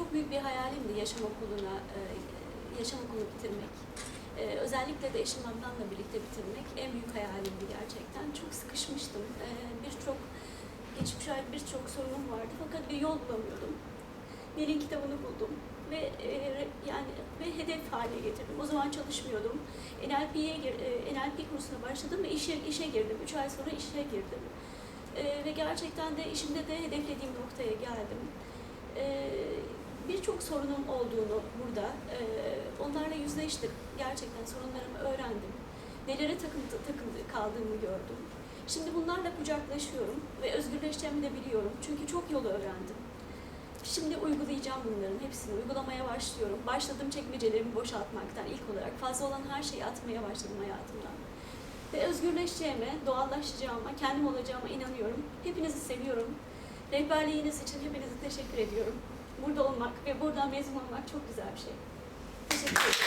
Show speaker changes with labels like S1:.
S1: çok büyük bir hayalimdi yaşam okuluna, e, yaşam okulunu bitirmek. E, özellikle de eşim Adnan'la birlikte bitirmek en büyük hayalimdi gerçekten. Çok sıkışmıştım. E, birçok geçmiş ait birçok sorunum vardı fakat bir yol bulamıyordum. Nil'in kitabını buldum ve yani ve hedef haline getirdim. O zaman çalışmıyordum. NLP'ye NLP kursuna başladım ve işe işe girdim. Üç ay sonra işe girdim. Ve gerçekten de işimde de hedeflediğim noktaya geldim. Birçok sorunum olduğunu burada, e, onlarla yüzleştim. Gerçekten sorunlarımı öğrendim. Nelere takıntı, takıntı kaldığımı gördüm. Şimdi bunlarla kucaklaşıyorum ve özgürleşeceğimi de biliyorum. Çünkü çok yolu öğrendim. Şimdi uygulayacağım bunların hepsini. Uygulamaya başlıyorum. Başladım çekmecelerimi boşaltmaktan ilk olarak. Fazla olan her şeyi atmaya başladım hayatımdan. Ve özgürleşeceğime, doğallaşacağıma, kendim olacağıma inanıyorum. Hepinizi seviyorum. Rehberliğiniz için hepinize teşekkür ediyorum burada olmak ve buradan mezun olmak çok güzel bir şey. Teşekkür ederim.